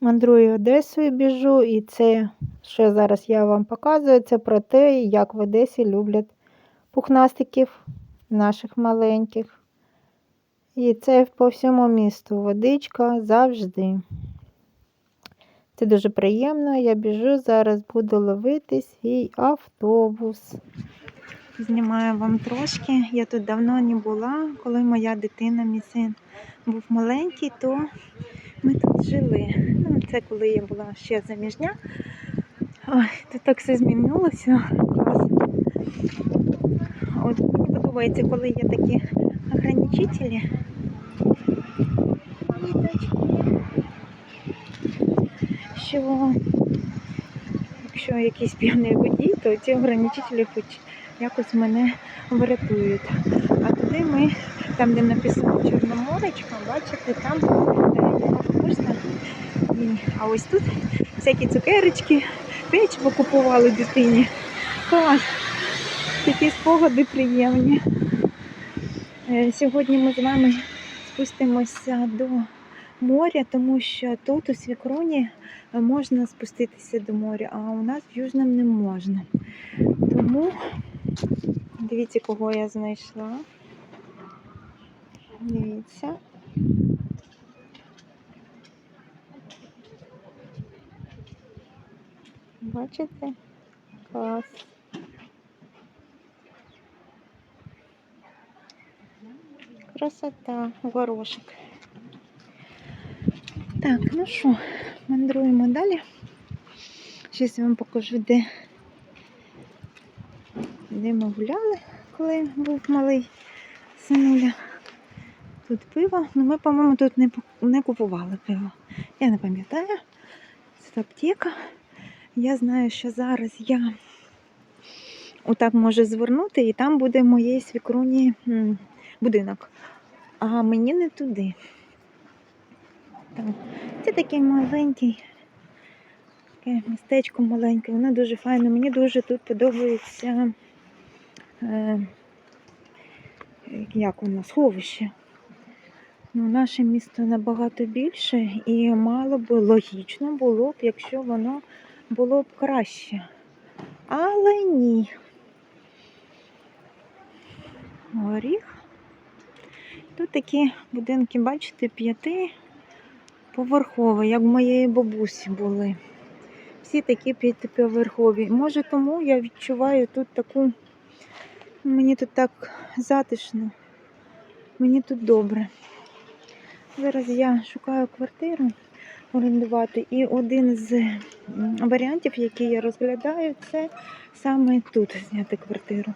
мандрую Одесою біжу, і це, що зараз я вам показую, це про те, як в Одесі люблять пухнастиків наших маленьких. І це по всьому місту водичка завжди. Це дуже приємно. Я біжу, зараз буду ловити свій автобус. Знімаю вам трошки. Я тут давно не була. Коли моя дитина, мій син був маленький, то ми тут жили. Ну, це коли я була ще заміжня. Ой, тут так все змінилося. От мені подобається, коли є такі ограничителі. Що якщо якийсь п'яний водій, то ці ограничителі хоч якось мене врятують. А туди ми, там, де написано Чорноморечка, бачите, там можна. А ось тут всякі цукерочки, печиво купували дитині. Клас! Такі спогади приємні. Е, Сьогодні ми з вами спустимося до моря, тому що тут у Свікроні можна спуститися до моря, а у нас в Южному не можна. Тому дивіться, кого я знайшла. Дивіться. Бачите? Клас. Красота, горошок. Так, ну що, мандруємо далі. Зараз я вам покажу, де, де ми гуляли, коли був малий синуля. Тут пиво. Ну ми, по-моєму, тут не, не купували пиво. Я не пам'ятаю. Це аптека. Я знаю, що зараз я отак можу звернути, і там буде моєї свікруні будинок. А мені не туди. Так. Це такий маленький, таке містечко маленьке, воно дуже файне. Мені дуже тут подобається е, як воно, сховище. Ну, наше місто набагато більше і мало б логічно було б, якщо воно було б краще. Але ні. Горіх. Тут такі будинки, бачите, п'яти поверхові, як в моєї бабусі були. Всі такі п'ятиповерхові. Може, тому я відчуваю тут таку. Мені тут так затишно, мені тут добре. Зараз я шукаю квартиру орендувати, і один з варіантів, який я розглядаю, це саме тут зняти квартиру.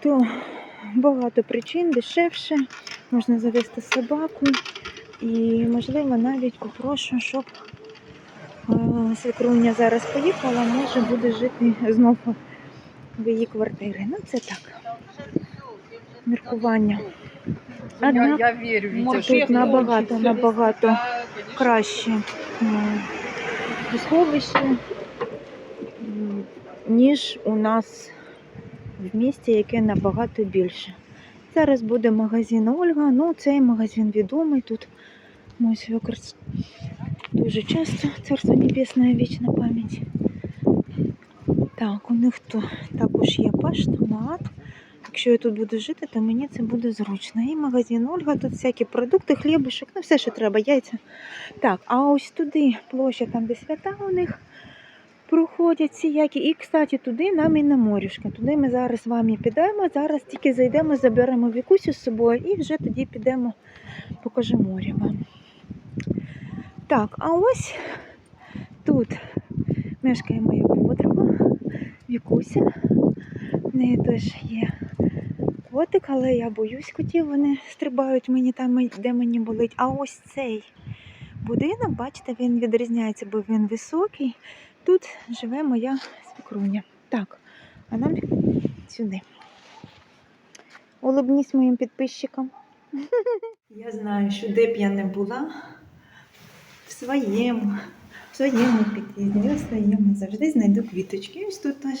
То багато причин, дешевше, можна завести собаку. І, можливо, навіть попрошу, щоб е, свекруня зараз поїхала, може буде жити знову в її квартирі. Ну, це так. Міркування. Однак я вірю, Вітя, тут набагато, набагато краще сховище, ніж у нас в місті, яке набагато більше. Зараз буде магазин Ольга. Ну, цей магазин відомий. Тут мой свекр дуже часто царство небесне, вічна пам'ять. Так, у них то також є паштомат. Якщо я тут буду жити, то мені це буде зручно. І магазин Ольга, тут всякі продукти, хлібушек, ну все, що треба, яйця. Так, а ось туди площа, там де свята у них проходять всіякі. І, кстати, туди нам і на морюшка. Туди ми зараз з вами підемо. Зараз тільки зайдемо, заберемо Вікусю з собою і вже тоді підемо, покажу море вам. Так, а ось тут мешкає моя подруга Вікуся. В неї теж є котик, але я боюсь котів, вони стрибають мені там, де мені болить. А ось цей будинок, бачите, він відрізняється, бо він високий. Тут живе моя свекруня. Так, а нам сюди. Улыбнись моїм підписчикам. Я знаю, що де б я не була, в своєму, в своєму під'їзді, в своєму завжди знайду квіточки. Ось тут теж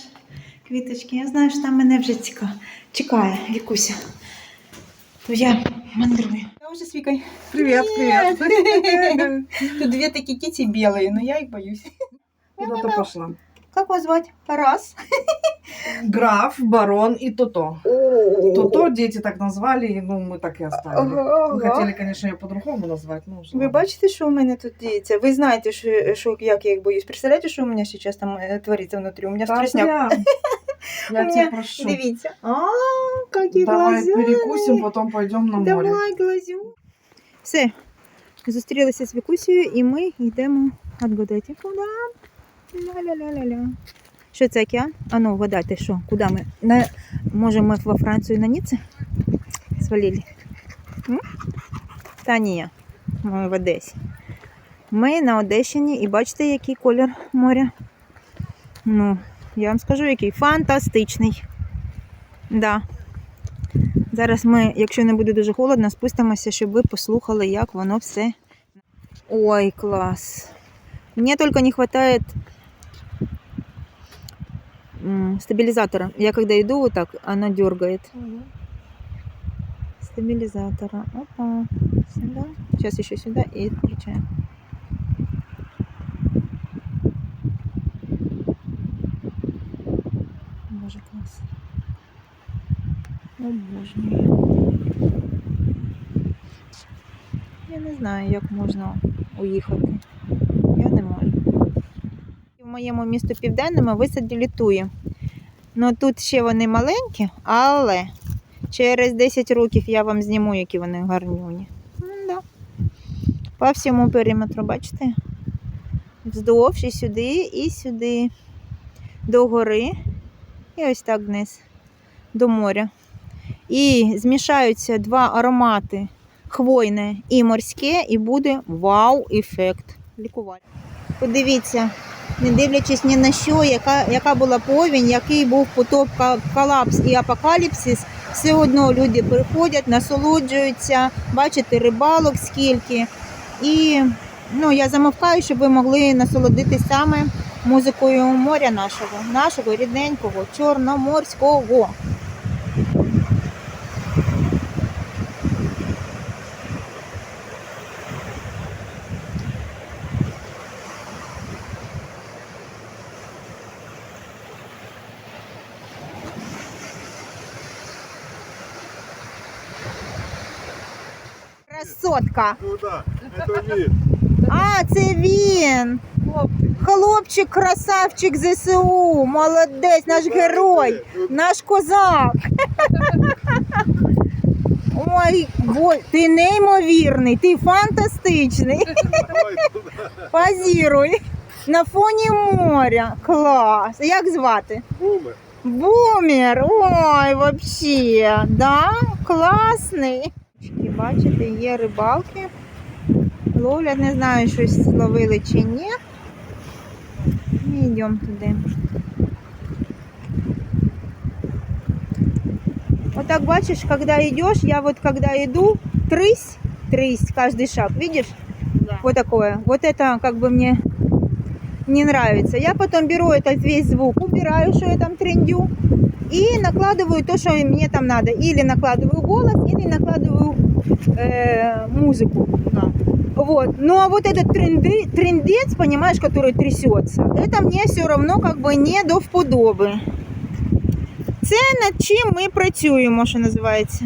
квіточки. Я знаю, що там мене вже ціка... чекає Вікуся. То я мандрую. уже с Викой. Привет, привет. Тут две такие кити белые, но я их боюсь. Куда ты пошла? Как вас звать? Раз. Граф, барон и Тото. Тото дети так назвали, ну мы так и оставили. Мы хотели, конечно, ее по-другому назвать, но уже Ви ладно. бачите, що у мене тут діється? Ви знаєте, що, що як я їх боюсь. Представляєте, що у мене зараз там е, твориться внутрі? У мене Да, стресняк. Я У тебя прошу. Дивіться. А, які Давай глаза. перекусим, потом пойдем на море. Давай, глазю. Все. Зустрілися з Вікусією і ми йдемо відгадайте, куди? Ля-ля-ля-ля-ля. Що це океан? А ну, вгадайте, що? Куди ми? На... Може, ми во Францію на Ніце свалили? М? Та ні, ми в Одесі. Ми на Одещині і бачите, який колір моря? Ну, я вам скажу, який фантастичний. Да. Зараз ми, якщо не буде дуже холодно, спустимося, щоб ви послухали, як воно все. Ой, клас. Мне только не хватает м, стабилизатора. Я когда иду вот так, она дергает. Стабилизатора. Опа. Сюда. Сейчас еще сюда и включаем. Обожнюю. Я не знаю, як можна уїхати. Я не можу. В моєму місту південному висадили туї. Ну тут ще вони маленькі, але через 10 років я вам зніму, які вони гарнюні. Да. По всьому периметру, бачите? Вздовж і сюди, і сюди. До гори. І ось так вниз. До моря. І змішаються два аромати хвойне і морське, і буде вау-ефект. Лікування. Подивіться, не дивлячись ні на що, яка, яка була повінь, який був потоп, колапс і апокаліпсис, все одно люди приходять, насолоджуються, бачите, рибалок скільки. І ну, я замовкаю, щоб ви могли насолодитись саме музикою моря нашого, нашого рідненького, чорноморського. Красотка. Ну да, это. А, це він. Хлопчик, красавчик ЗСУ, молодець, наш герой, наш козак. Ой, бо ти неймовірний, ти фантастичний. Позіруй. На фоні моря. Клас. Як звати? Бумер. Бумер. Ой, вообще, да? Класний. Бачите, є рибалки. Ловлять, не знаю, щось ловили чи ні. Ми йдемо туди. Вот так бачишь, когда идешь, я вот когда иду, трысь, трысь, каждый шаг, видишь? Да. Вот такое. Вот это как бы мне не нравится. Я потом беру этот весь звук, убираю, что я там трендю, и накладываю то, что мне там надо. Или накладываю голос, или накладываю э, музыку. Да. Вот. Ну а вот этот тренды, трендец, понимаешь, который трясется, это мне все равно как бы не до вподоби. Це над чим ми працюємо, що називається.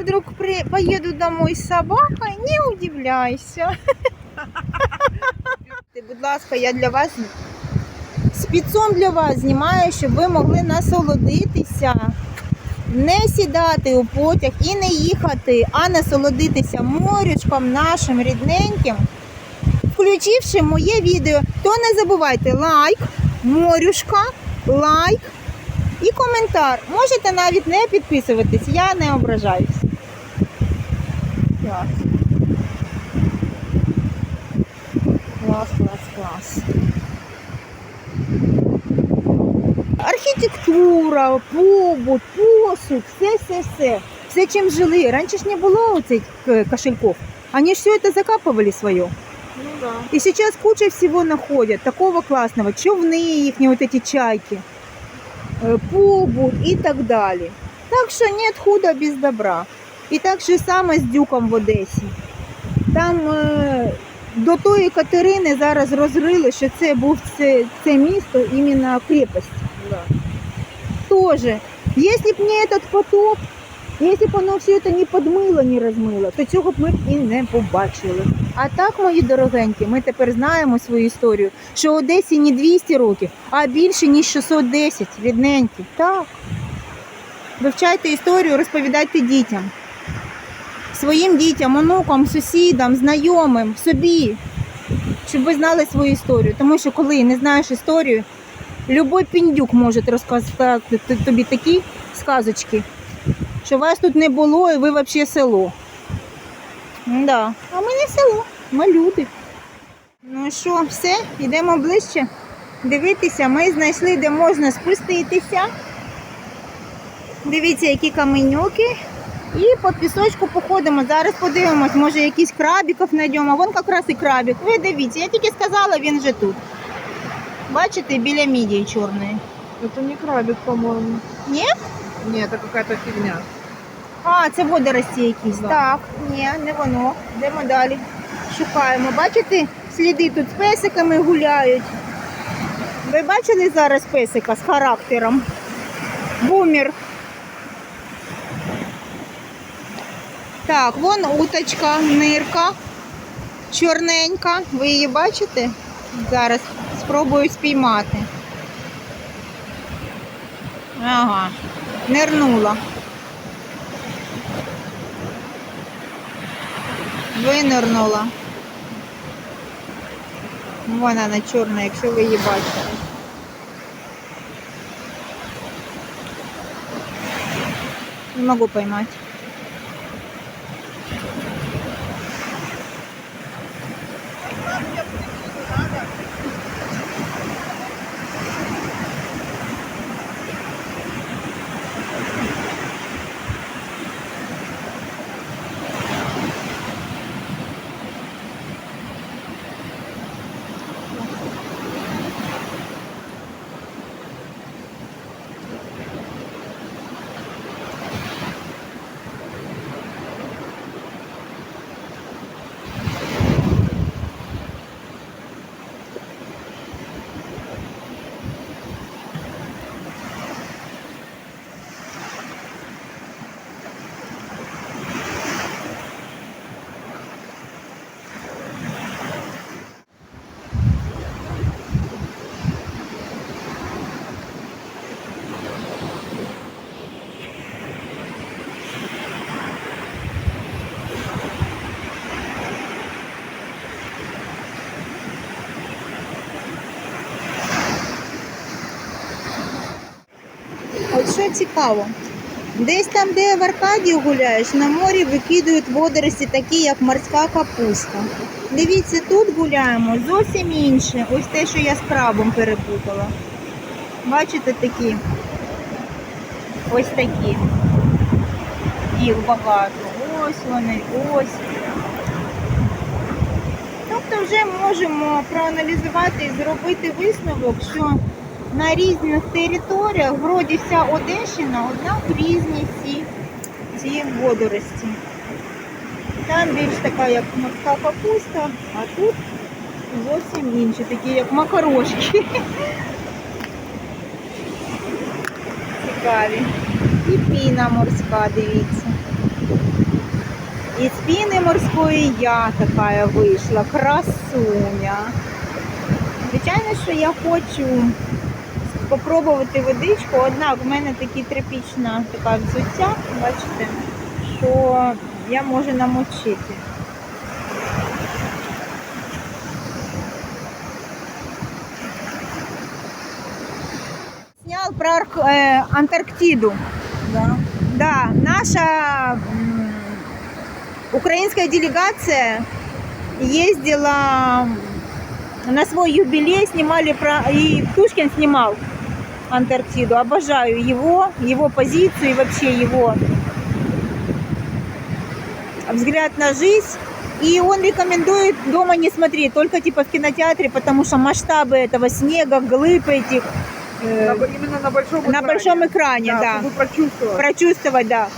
Вдруг при... поеду домой с собакой, не удивляйся. Будь ласка, я для вас спецом для вас знімаю, щоб ви могли насолодитися. Не сідати у потяг і не їхати, а насолодитися морючком нашим рідненьким. Включивши моє відео, то не забувайте лайк, морюшка, лайк і коментар. Можете навіть не підписуватись, я не ображаюсь. Так. Клас, клас, клас. Архітектура, побут, посуд, все, все, все. все, чим жили. Раніше ж не було цих е, кошельков. Они все это закапывали свое. Ну да. И сейчас куча всего находят, такого классного. Човны их, вот эти чайки, пубу и так далее. Так що нет худа без добра. І так же само з дюком в Одесі. Там е, до тої Катерини зараз розрили, що це був це, це місто іменно крепость. Да. Тоже. Если б не этот потоп, если б воно все це не подмило, не розмило, то цього б ми б і не побачили. А так, мої дорогенькі, ми тепер знаємо свою історію, що Одесі не 200 років, а більше ніж 610 рідненькі. Так. Вивчайте історію, розповідайте дітям. Своїм дітям, онукам, сусідам, знайомим, собі, щоб ви знали свою історію. Тому що коли не знаєш історію, Любой піндюк може розказати тобі такі сказочки, що вас тут не було і ви взагалі село. Да. А ми не село, ми люди. Ну що, все, йдемо ближче. Дивитися, ми знайшли, де можна спуститися. Дивіться, які каменюки. І по пісочку походимо. Зараз подивимось, може якісь крабіків знайдемо. Вон якраз і крабік. Ви дивіться, я тільки сказала, він вже тут. Бачите, біля мідії чорної. Это не крабик, по-моему. Ні? Нет, это какая-то фигня. А, це водорості якісь. Да. Так, ні, не воно. Йдемо далі. Шукаємо. Бачите, сліди тут з песиками гуляють. Ви бачили зараз песика з характером? Бумер. Так, вон уточка, нирка, чорненька. Ви її бачите? Зараз спробую спіймати. Ага, нирнула. Винирнула. Вон вона чорна, якщо ви її бачите. Не можу поймати. Цікаво, десь там, де в Аркадії гуляєш, на морі викидують водорості, такі як морська капуста. Дивіться, тут гуляємо зовсім інше. Ось те, що я з крабом перепутала. Бачите такі? Ось такі. Їх багато. Ось вони, ось. Тобто вже можемо проаналізувати і зробити висновок, що на різних територіях, вроді вся Одещина, однак різні ці, ці водорості. Там більш така, як морська капуста, а тут зовсім інші, такі як макарошки. Цікаві. І піна морська, дивіться. І з піни морської я така вийшла, красуня. Звичайно, що я хочу попробувати водичку, однак в мене такі тряпічна така взуття, бачите, що я можу намочити. Снял про э, Антарктиду. Да. Да, наша м, украинская делегация ездила на свой юбилей, снимали про... и Птушкин снимал Антарктиду. Обожаю его, его позицию и вообще его взгляд на жизнь. И он рекомендует дома не смотреть, только типа в кинотеатре, потому что масштабы этого снега, глыб этих э, На- именно на большом на большом экране, да. чтобы прочувствовать. прочувствовать, да.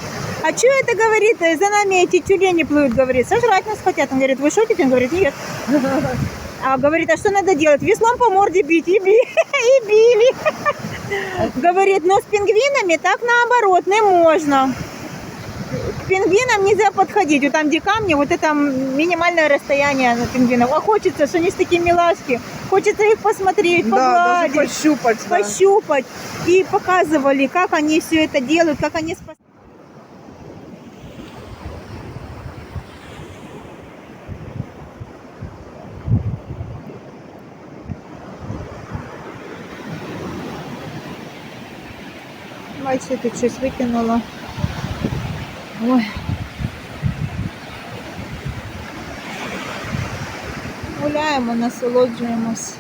А что это говорит? э, За нами эти тюлени плывут, говорит. Сожрать нас хотят. Он говорит, вы шутите? Он говорит, нет. А говорит, а что надо делать? Веслом по морде бить. И, би- и били. Говорит, но с пингвинами так наоборот, не можно. К пингвинам нельзя подходить. Вот там, где камни, вот это минимальное расстояние на пингвинов. А хочется, что они с такие милашки. Хочется их посмотреть, Да, даже погладить пощупать. да. пощупать. И показывали, как они все это делают, как они спас... Бачите, тут щось викинуло. Ой. Гуляємо, насолоджуємось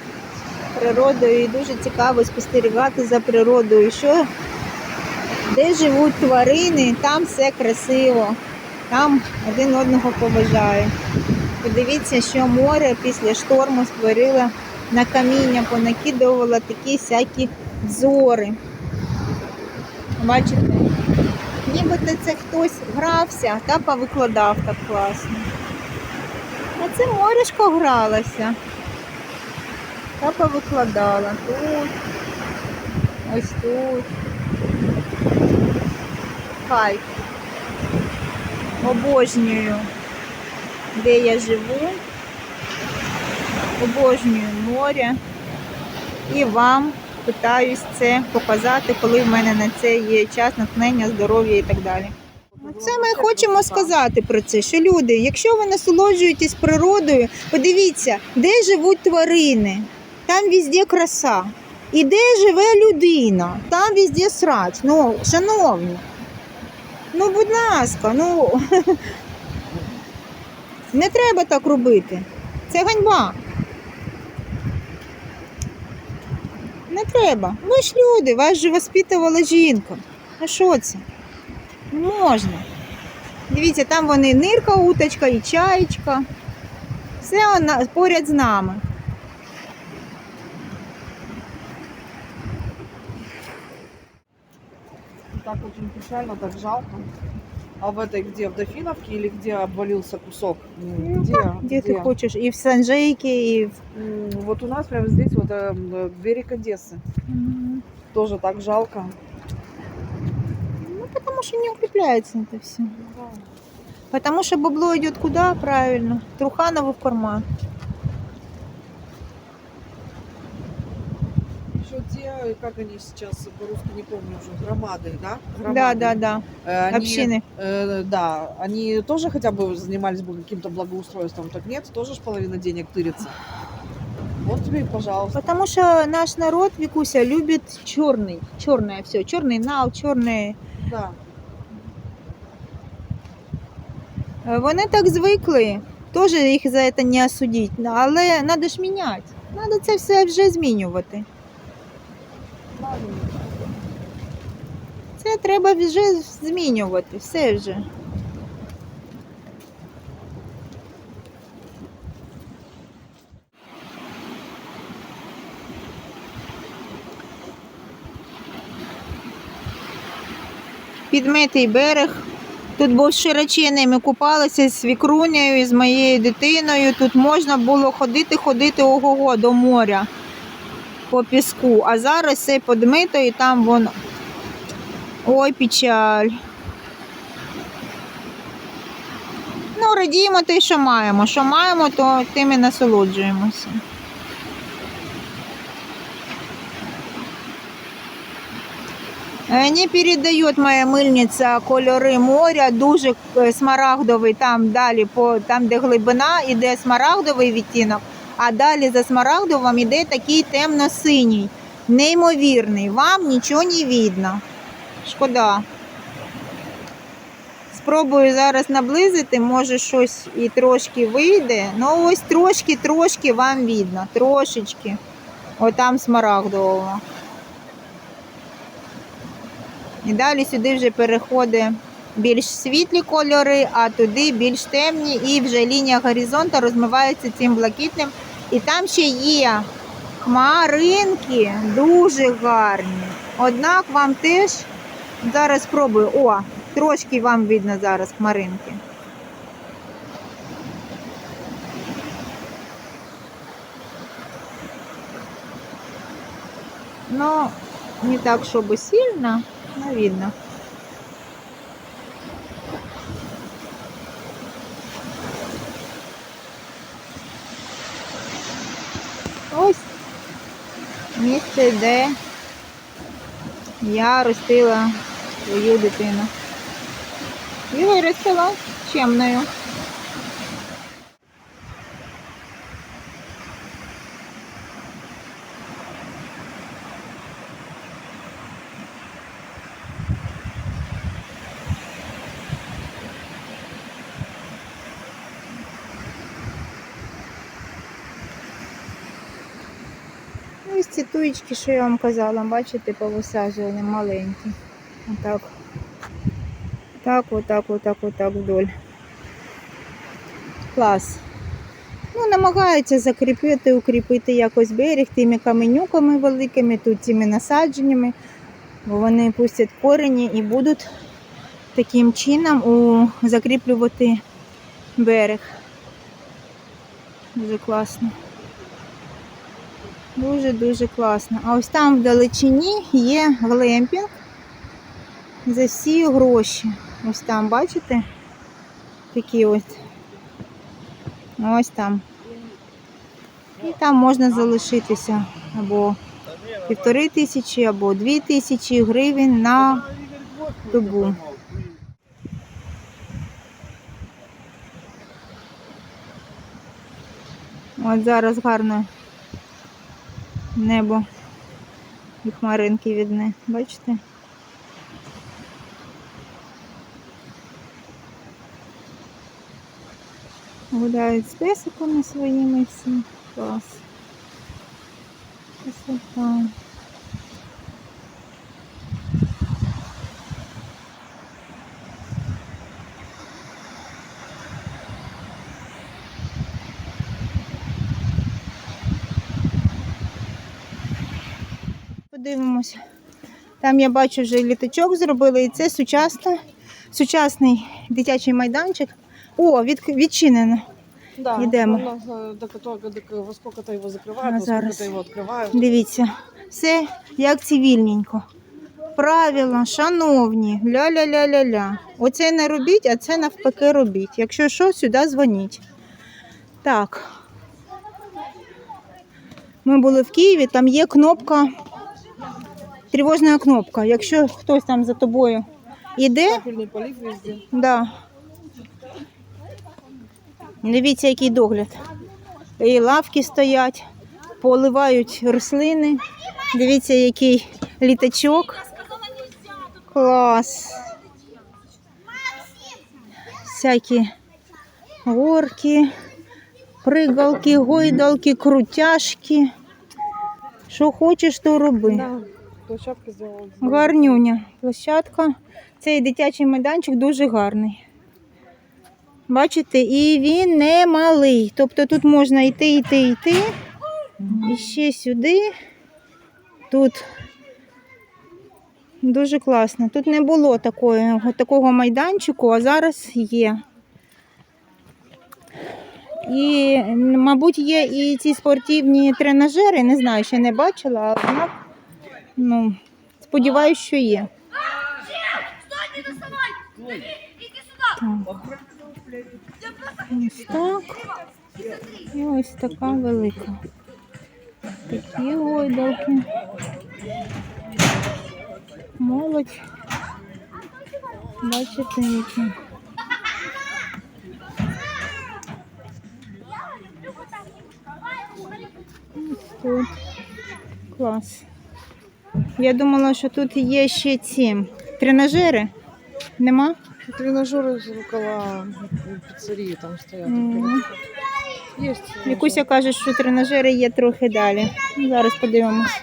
природою і дуже цікаво спостерігати за природою. Що де живуть тварини, там все красиво, там один одного поважають. Подивіться, що море після шторму створило на каміння, понакидувало такі всякі взори. Бачите? Нібито це хтось грався та повикладав так класно. А це морішко гралося. Та повикладала тут, ось тут. Кайф. Обожнюю, де я живу. Обожнюю море. І вам питаюсь це показати, коли в мене на це є час, натхнення, здоров'я і так далі. Це ми хочемо сказати про це, що люди, якщо ви насолоджуєтесь природою, подивіться, де живуть тварини, там везде краса. І де живе людина, там везде срач. Ну, шановні. Ну, будь ласка, ну не треба так робити. Це ганьба. Не треба. Ви ж люди, вас же воспитувала жінка. А що це? Не можна. Дивіться, там вони нирка, уточка і чаєчка. Все вона поряд з нами. Так очень печально, так жалко. А в этой где, в Дофиновке или где обвалился кусок? М, Где? Де ти хочеш? І в Санжейки, і в. М, Вот у нас прямо здесь вот э, м, берег Одессы. Мгм. Тоже так жалко. Ну, потому что не укрепляется это все. Потому что бабло идет куда? Правильно. Труханову в карман. как они сейчас по-русски не помню уже, громады, да? Да, Громады. да, да. Э, они, Общины. э, да, они тоже хотя бы занимались бы каким-то благоустройством, так нет, тоже ж половина денег тырится. Вот тебе и пожалуйста. Потому что наш народ, Викуся, любит черный. Черное все. Черный нал, черное. Да. Е, Вони так звикли. Теж їх за це не осудіть. Але треба ж міняти. Треба це все вже змінювати. Це треба вже змінювати. Все вже. Підмитий берег. Тут був широчений, ми купалися з свікрунею з моєю дитиною. Тут можна було ходити, ходити ого-го до моря по піску. А зараз все подмито і там воно. Ой, печаль. Ну, радіємо те, що маємо. Що маємо, то тим і насолоджуємося. Е, Не передає моя мильниця кольори моря, дуже е, смарагдовий там далі, по, там, де глибина, іде смарагдовий відтінок, а далі за смарагдовим іде такий темно-синій, неймовірний. Вам нічого не видно. Шкода. Спробую зараз наблизити, може щось і трошки вийде. Ну ось трошки-трошки вам видно. Трошечки. Отам смарагдового. І далі сюди вже переходить більш світлі кольори, а туди більш темні, і вже лінія горизонту розмивається цим блакитним. І там ще є хмаринки дуже гарні. Однак вам теж зараз спробую. О, трошки вам видно зараз хмаринки. Ну, не так, чтобы сильно, но видно. Ось місце, де я ростила свою дитину. І виростила чемною. Ці туєчки, що я вам казала, бачите, повисаджували маленькі. Отак. Так, отак, отак, отак вдоль. Клас. Ну, намагаються закріпити, укріпити якось берег тими каменюками великими, тут цими насадженнями, бо вони пустять корені і будуть таким чином у... закріплювати берег. Дуже класно. Дуже-дуже класно. А ось там в далечині є глемпінг за всі гроші. Ось там, бачите? Такі ось. Ось там. І там можна залишитися або півтори тисячі, або дві тисячі гривень на добу. От зараз гарно небо і хмаринки видне. Бачите? Гуляють з песиками своїми всі. Клас. Красота. Подивимося. Там я бачу вже літачок зробили, і це сучасна, сучасний дитячий майданчик. О, від, відчинено. Да, Идем. он, э, до которого, до, во сколько-то его закрывают, А, во зараз. сколько-то его открывают. Дивіться, все як цивільненько. Правила, шановні, ля-ля-ля-ля-ля. Оце не робіть, а це навпаки робіть. Якщо що, сюди дзвоніть. Так. Ми були в Києві, там є кнопка, тривожна кнопка. Якщо хтось там за тобою везде. Да. Дивіться, який догляд. І лавки стоять, поливають рослини. Дивіться, який літачок. Клас. Всякі горки, пригалки, гойдалки, крутяшки. Що хочеш, то роби. Площадка сделала. Гарнюня площадка. Цей дитячий майданчик дуже гарний. Бачите, і він не малий. Тобто тут можна йти, йти, йти. І ще сюди. Тут дуже класно. Тут не було такої, такого майданчику, а зараз є. І, мабуть, є і ці спортивні тренажери, не знаю, ще не бачила, але ну, сподіваюся, що є. Так. Ось так. І ось така велика. Такі гойдалки. Молодь. Бачите, які. Ось тут. Клас. Я думала, що тут є ще ці тренажери. Нема? Тренажери з рукава піцерії там стоять. Mm. Есть. Вікуся каже, що тренажери є трохи далі. Зараз подивимось.